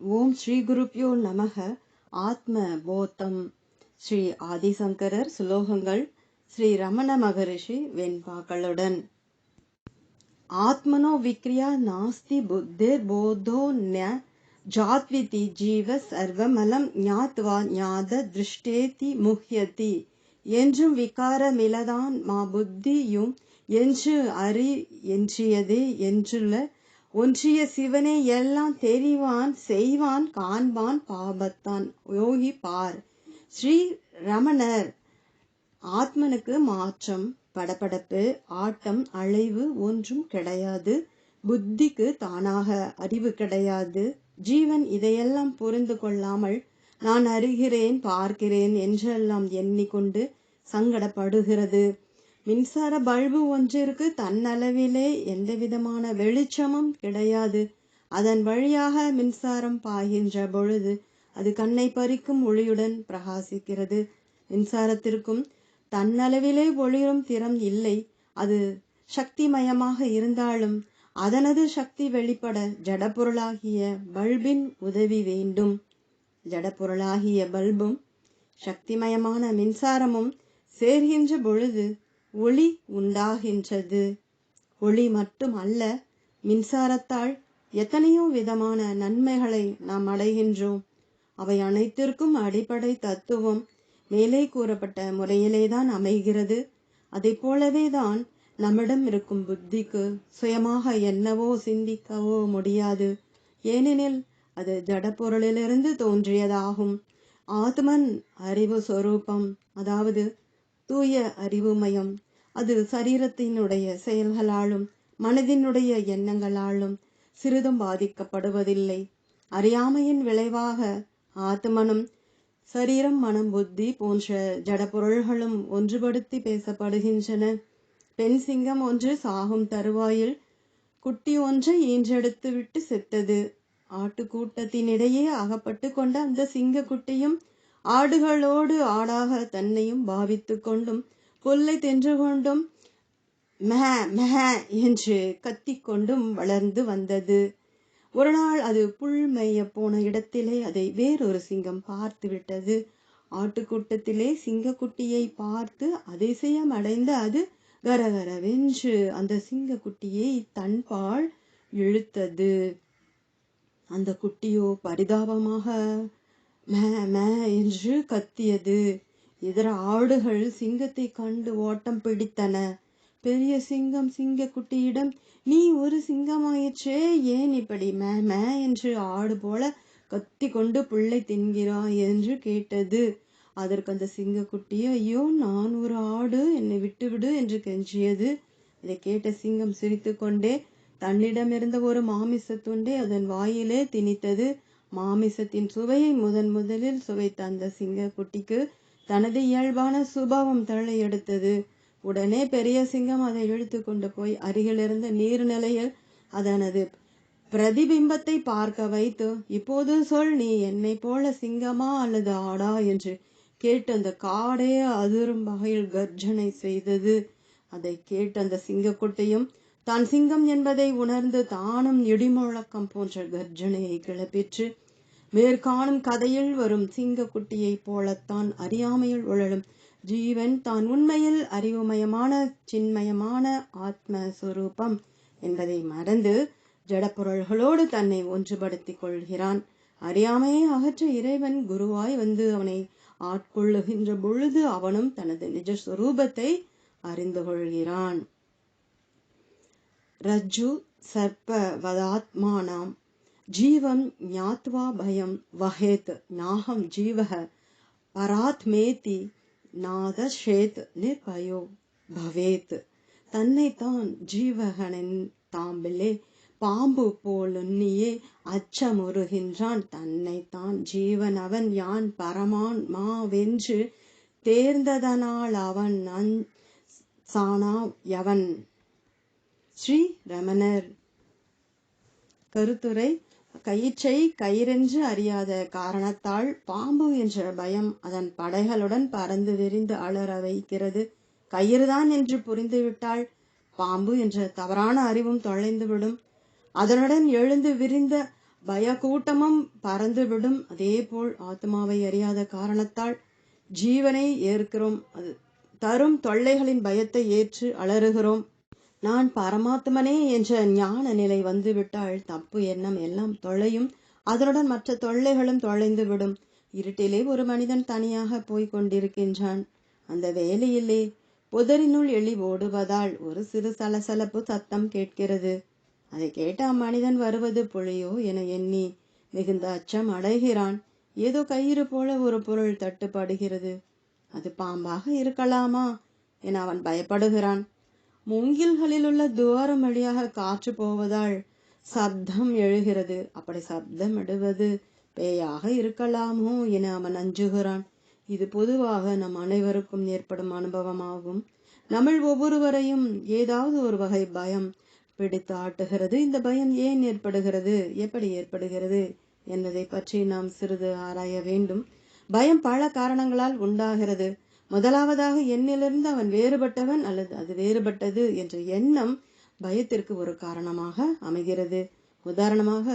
ஓம் ஸ்ரீ குருப்யோ நமக. ஆத்ம போத்தம். ஸ்ரீ ஆதிசங்கரர் சுலோகங்கள். ஸ்ரீ ரமண மகரிஷி வெண்பாக்களுடன். ஆத்மனோ விக்ரியா நாஸ்தி புத்திர் போதோ ந. ஜாத்விதி ஜீவ சர்வமலம் ஞாத்வா ஞாத திருஷ்டேதி முஹ்யதி. என்றும் விகாரமிலதான் மா புத்தியும் என்று அறி என்றியதே என்றுள்ள ஒன்றிய சிவனே எல்லாம் தெரிவான் செய்வான் காண்பான் பாபத்தான். யோகி பார். ஸ்ரீ ரமணர். ஆத்மனுக்கு மாற்றம் படபடப்பு ஆட்டம் அழைவு ஒன்றும் கிடையாது. புத்திக்கு தானாக அறிவு கிடையாது. ஜீவன் இதையெல்லாம் புரிந்து கொள்ளாமல் நான் அறிகிறேன் பார்க்கிறேன் என்றெல்லாம் எண்ணிக்கொண்டு சங்கடப்படுகிறது. மின்சார பல்பு ஒன்றிற்கு தன்னளவிலே எந்த விதமான வெளிச்சமும் கிடையாது. அதன் வழியாக மின்சாரம் பாய்கின்ற பொழுது அது கண்ணை பறிக்கும் ஒளியுடன் பிரகாசிக்கிறது. மின்சாரத்திற்கும் தன்னளவிலே ஒளிரும் திறம் இல்லை. அது சக்திமயமாக இருந்தாலும் அதனது சக்தி வெளிப்பட ஜடப்பொருளாகிய பல்பின் உதவி வேண்டும். ஜடப்பொருளாகிய பல்பும் சக்திமயமான மின்சாரமும் சேர்கின்ற பொழுது ஒளி உண்டாகின்றது. ஒளி மட்டும் அல்ல மின்சாரத்தால் எத்தனையோ விதமான நன்மைகளை நாம் அடைகின்றோம். அவை அனைத்திற்கும் அடிப்படை தத்துவம் மேலே கூறப்பட்ட முறையிலே தான் அமைகிறது. அதை போலவே தான் நம்மிடம் இருக்கும் புத்திக்கு சுயமாக என்னவோ சிந்திக்கவோ முடியாது. ஏனெனில் அது ஜடப்பொருளிலிருந்து தோன்றியதாகும். ஆத்மன் அறிவு சொரூபம் அதாவது தூய அறிவுமயம் அது சரீரத்தினுடைய செயல்களாலும் மனதினுடைய எண்ணங்களாலும் சிறிதும் பாதிக்கப்படுவதில்லை. அறியாமையின் விளைவாக ஆத்மனும் சரீரம் மனம் புத்தி போன்ற ஜட பொருள்களும் ஒன்றுபடுத்தி பேசப்படுகின்றன. பெண் சிங்கம் ஒன்று சாகும் தருவாயில் குட்டி ஒன்றை ஈன்றெடுத்து விட்டு செத்தது. ஆட்டுக்கூட்டத்தினிடையே அகப்பட்டு கொண்ட அந்த சிங்க குட்டியும் ஆடுகளோடு ஆடாக தன்னையும் பாவித்து கொண்டும் கொல்லை தென்று கொண்டும் மெஹ மெஹ என்று கத்திக்கொண்டும் வளர்ந்து வந்தது. ஒரு நாள் அது புல் மேய போன இடத்திலே அதை வேறொரு சிங்கம் பார்த்து விட்டது. ஆட்டுக்கூட்டத்திலே சிங்கக்குட்டியை பார்த்து அதிசயம் அடைந்த அது கரகரவென்று அந்த சிங்கக்குட்டியை தன்பால் இழுத்தது. அந்த குட்டியோ பரிதாபமாக மே மே என்று கத்தியது. இதர ஆடுகள் சிங்கத்தை கண்டு ஓட்டம் பிடித்தன. பெரிய சிங்கம் சிங்க குட்டியிடம் நீ ஒரு சிங்கமாயிற்றே ஏன் இப்படி மே மே என்று ஆடு போல கத்தி கொண்டு புள்ளை தின்கிறாய் என்று கேட்டது. அதற்கு அந்த சிங்கக்குட்டி ஐயோ நான் ஒரு ஆடு என்னை விட்டுவிடு என்று கெஞ்சியது. இதை கேட்ட சிங்கம் சிரித்து கொண்டே தன்னிடமிருந்த ஒரு மாமிச துண்டை அதன் வாயிலே திணித்தது. மாமிசத்தின் சுவையை முதன் முதலில் சுவைத்த அந்த சிங்க குட்டிக்கு தனது இயல்பான சுபாவம் எடுத்தது. உடனே பெரிய சிங்கம் அதை இழுத்து கொண்டு போய் அருகிலிருந்த நீர்நிலையில் அதனது பிரதிபிம்பத்தை பார்க்க வைத்து இப்போது சொல் நீ என்னை போல சிங்கமா அல்லது ஆடா? என்று கேட்டு அந்த காடே அதிரும் வகையில் கர்ஜனை செய்தது. அதை கேட்டு அந்த சிங்கக்குட்டியும் தான் சிங்கம் என்பதை உணர்ந்து தானும் இடிமுழக்கம் போன்ற கர்ஜனையை கிளப்பிற்று. மேற்காணும் கதையில் வரும் சிங்கக்குட்டியைப் போலத்தான் அறியாமையில் உழலும். ஜீவன் தான் உண்மையில் அறிவுமயமான சின்மயமான ஆத்மஸ்வரூபம் என்பதை மறந்து ஜடப்பொருள்களோடு தன்னை ஒன்றுபடுத்திக் கொள்கிறான். அறியாமையை அகற்ற இறைவன் குருவாய் வந்து அவனை ஆட்கொள்ளுகின்ற பொழுது அவனும் தனது நிஜ சுரூபத்தை அறிந்து கொள்கிறான். ரஜ்ஜு சர்ப்ப வதாத்மானாம் ஜீவம் ஞாத்வா பயம் வஹேத் நாகம் ஜீவக பராத்மேதி நாதஷேத் நிர்பயோ பவேத். தன்னைத்தான் ஜீவகனின் தாம்பிலே பாம்பு போலுன்னியே அச்சமுறுகின்றான். தன்னைத்தான் ஜீவன் அவன் யான் பரமான் மாவென்று தேர்ந்ததனால் அவன் அன் சானா யவன். ஸ்ரீ ரமணர் கருத்துரை கயிற்றை கயிறென்று அறியாத காரணத்தால் பாம்பு என்ற பயம் அதன் படைகளுடன் பறந்து விரிந்து அலற வைக்கிறது. கயிறுதான் என்று புரிந்துவிட்டால் பாம்பு என்ற தவறான அறிவும் தொலைந்துவிடும். அதனுடன் எழுந்து விரிந்த பயக்கூட்டமும் பறந்துவிடும். அதேபோல் ஆத்மாவை அறியாத காரணத்தால் ஜீவனை ஏற்கிறோம். அது தரும் தொல்லைகளின் பயத்தை ஏற்று அலறுகிறோம். நான் பரமாத்மனே என்ற ஞான நிலை வந்துவிட்டால் தப்பு எண்ணம் எல்லாம் தொலையும். அதனுடன் மற்ற தொல்லைகளும் தொலைந்து விடும். இருட்டிலே ஒரு மனிதன் தனியாக போய்க் கொண்டிருக்கின்றான். அந்த வேலையிலே புதரினுள் எளி ஓடுவதால் ஒரு சிறு சலசலப்பு சத்தம் கேட்கிறது. அதை கேட்ட அம்மனிதன் வருவது புலியோ? என எண்ணி மிகுந்த அச்சம் அடைகிறான். ஏதோ கயிறு போல ஒரு பொருள் தட்டுப்படுகிறது. அது பாம்பாக இருக்கலாமா? என அவன் பயப்படுகிறான். மூங்கில்களில் உள்ள துவாரம் வழியாக காற்று போவதால் சப்தம் எழுகிறது. அப்படி சப்தம் எடுவது பேயாக இருக்கலாமோ என அவன் அஞ்சுகிறான். இது பொதுவாக நம் அனைவருக்கும் ஏற்படும் அனுபவமாகும். நம்மள் ஒவ்வொருவரையும் ஏதாவது ஒரு வகை பயம் பிடித்து ஆட்டுகிறது. இந்த பயம் ஏன் ஏற்படுகிறது? எப்படி ஏற்படுகிறது என்பதை பற்றி நாம் சிறிது ஆராய வேண்டும். பயம் பல காரணங்களால் உண்டாகிறது. முதலாவதாக என்னிலிருந்து அவன் வேறுபட்டவன் அல்லது அது வேறுபட்டது என்ற எண்ணம் பயத்திற்கு ஒரு காரணமாக அமைகிறது. உதாரணமாக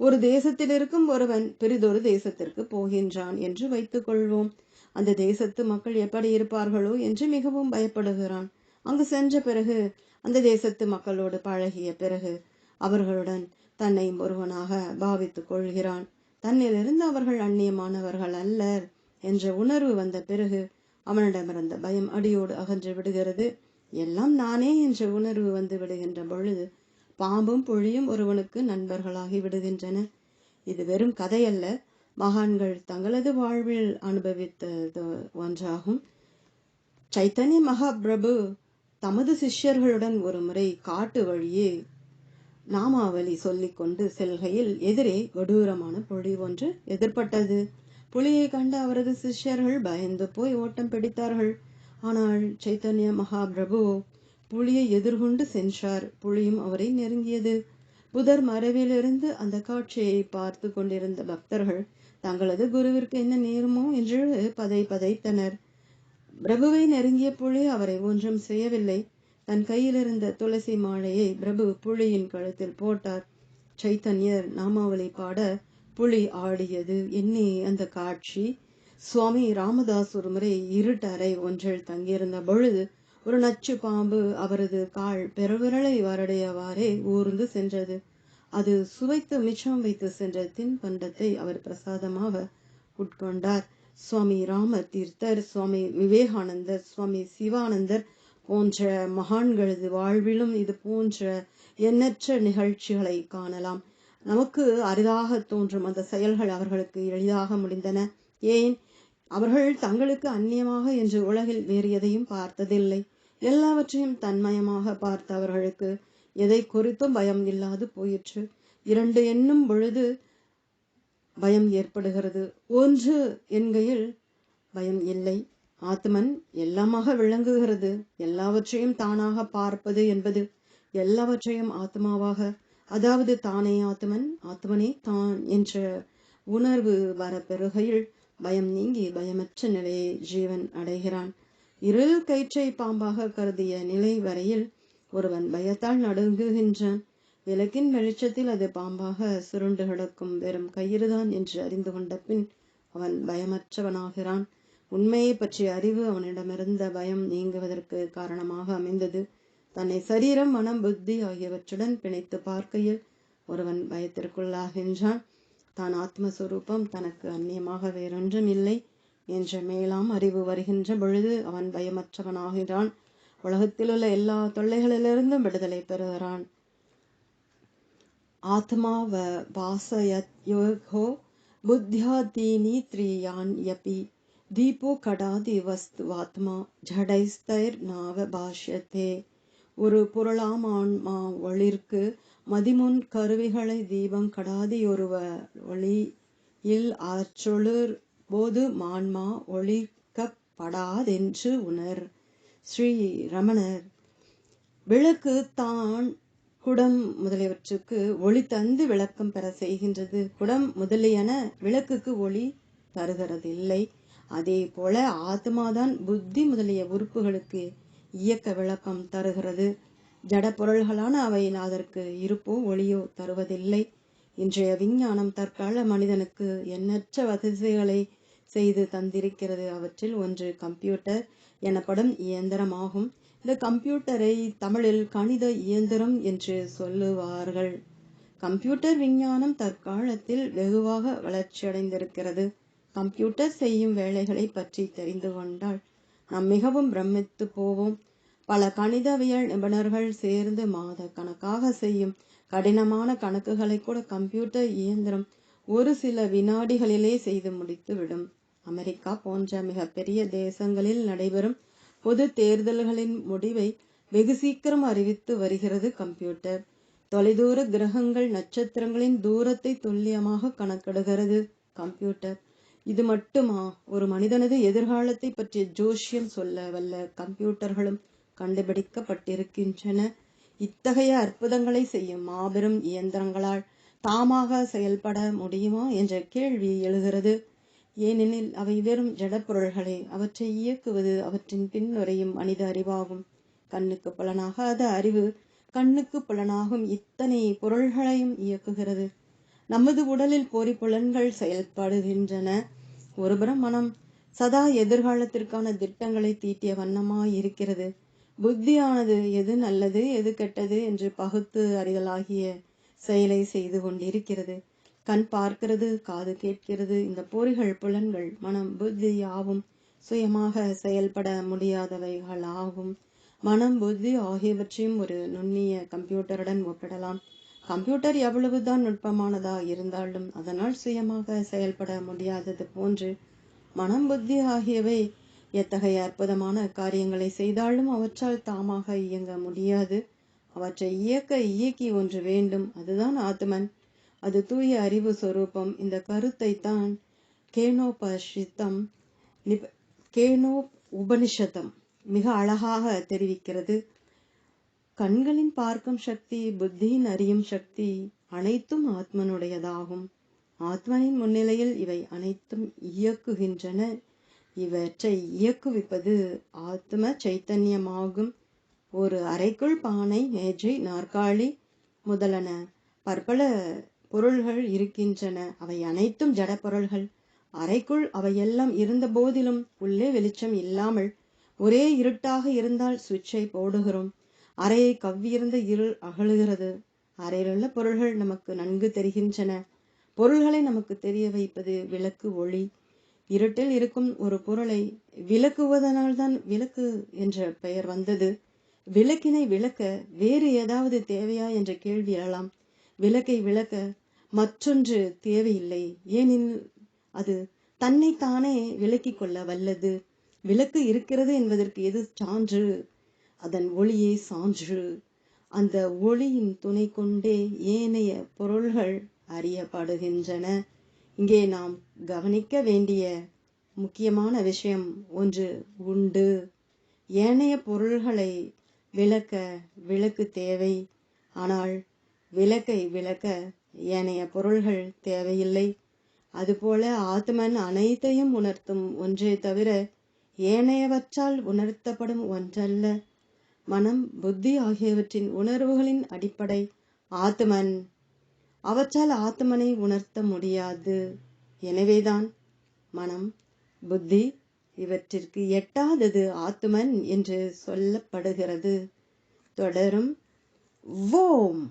ஒரு தேசத்தில் இருக்கும் ஒருவன் பெரிதொரு தேசத்திற்கு போகின்றான் என்று வைத்துக் கொள்வோம். அந்த தேசத்து மக்கள் எப்படி இருப்பார்களோ என்று மிகவும் பயப்படுகிறான். அங்கு சென்ற பிறகு அந்த தேசத்து மக்களோடு பழகிய பிறகு அவர்களுடன் தன்னை ஒருவனாக பாவித்துக் கொள்கிறான். தன்னிலிருந்து அவர்கள் அந்நியமானவர்கள் அல்லர் என்ற உணர்வு வந்த பிறகு அவனிடமிருந்த பயம் அடியோடு அகன்று விடுகிறது. எல்லாம் நானே என்ற உணர்வு வந்து விடுகின்ற பொழுது பாம்பும் புழியும் ஒருவனுக்கு நண்பர்களாகி விடுகின்றன. இது வெறும் கதையல்ல. மகான்கள் தங்களது வாழ்வில் அனுபவித்தது ஒன்றாகும். சைத்தன்ய மகாபிரபு தமது சிஷ்யர்களுடன் ஒரு முறை காட்டு வழியே நாமாவலி சொல்லிக்கொண்டு செல்கையில் எதிரே கொடூரமான புலி ஒன்று எதிர்பட்டது. புலியை கண்ட அவரது சிஷ்யர்கள் பயந்து போய் ஓட்டம் பிடித்தார்கள். ஆனால் சைத்தன்ய மகாபிரபு புலியை எதிர்கொண்டு சென்றார். புலியும் அவரை நெருங்கியது. புதர் மறைவிலிருந்து அந்த காட்சியை பார்த்து கொண்டிருந்த பக்தர்கள் தங்களது குருவிற்கு என்ன நேருமோ? என்று பதை பதைத்தனர். பிரபுவை நெருங்கிய புலி அவரை ஒன்றும் செய்யவில்லை. தன் கையில் இருந்த துளசி மாலையை பிரபு புலியின் கழுத்தில் போட்டார். சைத்தன்யர் நாமாவளி பாட புலி ஆடியது எண்ணி அந்த காட்சி. சுவாமி ராமதாஸ் ஒரு முறை இருட்டறை ஒன்றில் தங்கியிருந்த பொழுது ஒரு நச்சு பாம்பு அவரது கால் பெருவிரலை வரடையவாறே ஊர்ந்து சென்றது. அது சுவைத்து மிச்சம் வைத்து சென்ற தின்பண்டத்தை அவர் பிரசாதமாக உட்கொண்டார். சுவாமி ராம தீர்த்தர் சுவாமி விவேகானந்தர் சுவாமி சிவானந்தர் போன்ற மகான்களது வாழ்விலும் இது போன்ற எண்ணற்ற நிகழ்ச்சிகளை காணலாம். நமக்கு அரிதாக தோன்றும் அந்த செயல்கள் அவர்களுக்கு எளிதாக முடிந்தன. ஏன்? அவர்கள் தங்களுக்கு அந்நியமாக என்று உலகில் வேறு எதையும் பார்த்ததில்லை. எல்லாவற்றையும் தன்மயமாக பார்த்த அவர்களுக்கு எதை குறித்தும் பயம் இல்லாது போயிற்று. இரண்டு என்னும் பொழுது பயம் ஏற்படுகிறது. ஒன்று என்கையில் பயம் இல்லை. ஆத்மன் எல்லாமாக விளங்குகிறது. எல்லாவற்றையும் தானாக பார்ப்பது என்பது எல்லாவற்றையும் ஆத்மாவாக அதாவது தானே ஆத்மன் ஆத்மனே தான் என்ற உணர்வு வர பெறுகையில் பயம் நீங்கி பயமற்ற நிலையை ஜீவன் அடைகிறான். இருள் கயிற்றை பாம்பாக கருதிய நிலை வரையில் ஒருவன் பயத்தால் நடுங்குகின்றான். விளக்கின் வெளிச்சத்தில் அது பாம்பாக சுருண்டு கிடக்கும் வெறும் கயிறுதான் என்று அறிந்து கொண்ட பின் அவன் பயமற்றவனாகிறான். உண்மையை பற்றிய அறிவு அவனிடமிருந்த பயம் நீங்குவதற்கு காரணமாக அமைந்தது. தன்னை சரீரம் மனம் புத்தி ஆகியவற்றுடன் பிணைத்து பார்க்கையில் ஒருவன் பயத்திற்குள்ளாகின்றான் தான் ஆத்மஸ்வரூபம் தனக்கு அந்நியமாக வேறொன்றும் இல்லை என்ற மேலாம் அறிவு வருகின்ற பொழுது அவன் பயமற்றவனாகிறான். உலகத்தில் உள்ள எல்லா தொல்லைகளிலிருந்தும் விடுதலை பெறுகிறான். ஆத்மா வ வாசயத்யோகோ புத்தியாதீனி த்ரீயான் யபி தீபோ கடாதி வஸ்துவாத்மா ஜடைஸ்தைர் நாவ பாஷ்யத்தே. ஒரு பொருளாம் ஆன்மா ஒளிர்க்கு மதிமுன் கருவிகளை தீபம் கடாதி ஒருவ ஒளியில் ஆற்றொளிர் போது மான்மா ஒழிக்கப்படாதென்று உணர். ஸ்ரீ ரமணர். விளக்கு தான் குடம் முதலியவற்றுக்கு ஒளி தந்து விளக்கம் பெற செய்கின்றது. குடம் முதலியன விளக்குக்கு ஒளி தருகிறதில்லை. அதே போல ஆத்மாதான் புத்தி முதலிய உறுப்புகளுக்கு இயக்க விளக்கம் தருகிறது. ஜட பொருள்களான அவை அதற்கு இருப்போ ஒளியோ தருவதில்லை. இன்றைய விஞ்ஞானம் தற்கால மனிதனுக்கு எண்ணற்ற வசதிகளை செய்து தந்திருக்கிறது. அவற்றில் ஒன்று கம்ப்யூட்டர் எனப்படும் இயந்திரமாகும். இந்த கம்ப்யூட்டரை தமிழில் கணித இயந்திரம் என்று சொல்லுவார்கள். கம்ப்யூட்டர் விஞ்ஞானம் தற்காலத்தில் வெகுவாக வளர்ச்சியடைந்திருக்கிறது. கம்ப்யூட்டர் செய்யும் வேலைகளை பற்றி தெரிந்து கொண்டால் நாம் மிகவும் பிரமித்து போவோம். பல கணிதவியல் நிபுணர்கள் சேர்ந்து மாத கணக்காக செய்யும் கடினமான கணக்குகளை கூட கம்ப்யூட்டர் இயந்திரம் ஒரு சில வினாடிகளிலே செய்து முடித்துவிடும். அமெரிக்கா போன்ற மிகப்பெரிய தேசங்களில் நடைபெறும் பொது தேர்தல்களின் முடிவை வெகு சீக்கிரம் அறிவித்து வருகிறது கம்ப்யூட்டர். தொலைதூர கிரகங்கள் நட்சத்திரங்களின் தூரத்தை துல்லியமாக கணக்கிடுகிறது கம்ப்யூட்டர். இது மட்டுமா? ஒரு மனிதனது எதிர்காலத்தை பற்றிய ஜோஷியம் சொல்ல வல்ல கம்ப்யூட்டர்களும் கண்டுபிடிக்கப்பட்டிருக்கின்றன. இத்தகைய அற்புதங்களை செய்யும் மாபெரும் இயந்திரங்களால் தாமாக செயல்பட முடியுமா என்ற கேள்வி எழுகிறது. ஏனெனில் அவை வெறும் ஜடப்பொருள்களே. அவற்றை இயக்குவது அவற்றின் பின்னுரையும் மனித அறிவாகும். கண்ணுக்கு புலனாகாத அறிவு கண்ணுக்கு புலனாகும் இத்தனை பொருள்களையும் இயக்குகிறது. நமது உடலில் பொறி புலன்கள் செயல்படுகின்றன. ஒருபுறம் மனம் சதா எதிர்காலத்திற்கான திட்டங்களை தீட்டிய வண்ணமாய் இருக்கிறது. புத்தியானது எது நல்லது எது கெட்டது என்று பகுத்து அறிதலாகிய செயலை செய்து கொண்டிருக்கிறது. கண் பார்க்கிறது காது கேட்கிறது. இந்த பொறிகள் புலன்கள் மனம் புத்தி யாவும் சுயமாக செயல்பட முடியாதவைகளாகும். மனம் புத்தி ஆகியவற்றையும் ஒரு நுண்ணிய கம்ப்யூட்டருடன் ஒப்பிடலாம். கம்ப்யூட்டர் எவ்வளவுதான் நுட்பமானதா இருந்தாலும் அதனால் சுயமாக செயல்பட முடியாதது போன்று மனம் புத்தி ஆகியவை எத்தகைய அற்புதமான காரியங்களை செய்தாலும் அவற்றால் தாமாக இயங்க முடியாது. அவற்றை இயக்க இயக்கி ஒன்று வேண்டும். அதுதான் ஆத்மன். அது தூய அறிவு சொரூபம். இந்த கருத்தை தான் கேனோபஷித்தம் கேனோ உபனிஷத்தம் மிக அழகாக தெரிவிக்கிறது. கண்களின் பார்க்கும் சக்தி புத்தியின் அறியும் சக்தி அனைத்தும் ஆத்மனுடையதாகும். ஆத்மனின் முன்னிலையில் இவை அனைத்தும் இயக்குகின்றன. இவற்றை இயக்குவிப்பது ஆத்ம சைத்தன்யமாகும். ஒரு அறைக்குள் பானை மேஜை நாற்காலி முதலன பற்பல பொருள்கள் இருக்கின்றன. அவை அனைத்தும் ஜட பொருள்கள் அறைக்குள் அவையெல்லாம் இருந்த போதிலும் உள்ளே வெளிச்சம் இல்லாமல் ஒரே இருட்டாக இருந்தால் சுவிட்சை போடுகிறோம். அறையை கவ்வியிருந்த இருள் அகழுகிறது. அறையிலுள்ள பொருள்கள் நமக்கு நன்கு தெரிகின்றன. பொருள்களை நமக்கு தெரிய வைப்பது விளக்கு ஒளி. இருட்டில் இருக்கும் ஒரு பொருளை விளக்குவதனால்தான் விளக்கு என்ற பெயர் வந்தது. விளக்கினை விளக்க வேறு ஏதாவது தேவையா என்ற கேள்வி எழலாம். விளக்கை விளக்க மற்றொன்று தேவையில்லை. ஏனெனில் அது தன்னைத்தானே விளக்கிக் கொள்ள வல்லது. விளக்கு இருக்கிறது என்பதற்கு எது சான்று? அதன் ஒளியே சான்று. அந்த ஒளியின் துணை கொண்டே ஏனைய பொருள்கள் அறியப்படுகின்றன. இங்கே நாம் கவனிக்க வேண்டிய முக்கியமான விஷயம் ஒன்று உண்டு. ஏனைய பொருள்களை விளக்க விளக்கு தேவை. ஆனால் விளக்கை விளக்க ஏனைய பொருள்கள் தேவையில்லை. அதுபோல ஆத்மன் அனைத்தையும் உணர்த்தும் ஒன்றே தவிர ஏனையவற்றால் உணர்த்தப்படும் ஒன்றல்ல. மனம் புத்தி ஆகியவற்றின் உணர்வுகளின் அடிப்படை ஆத்மன் அவற்றால் ஆத்மனை உணர்த்த முடியாது. எனவேதான் மனம் புத்தி இவற்றிற்கு எட்டாதது ஆத்மன் என்று சொல்லப்படுகிறது. தொடரும். ஓம்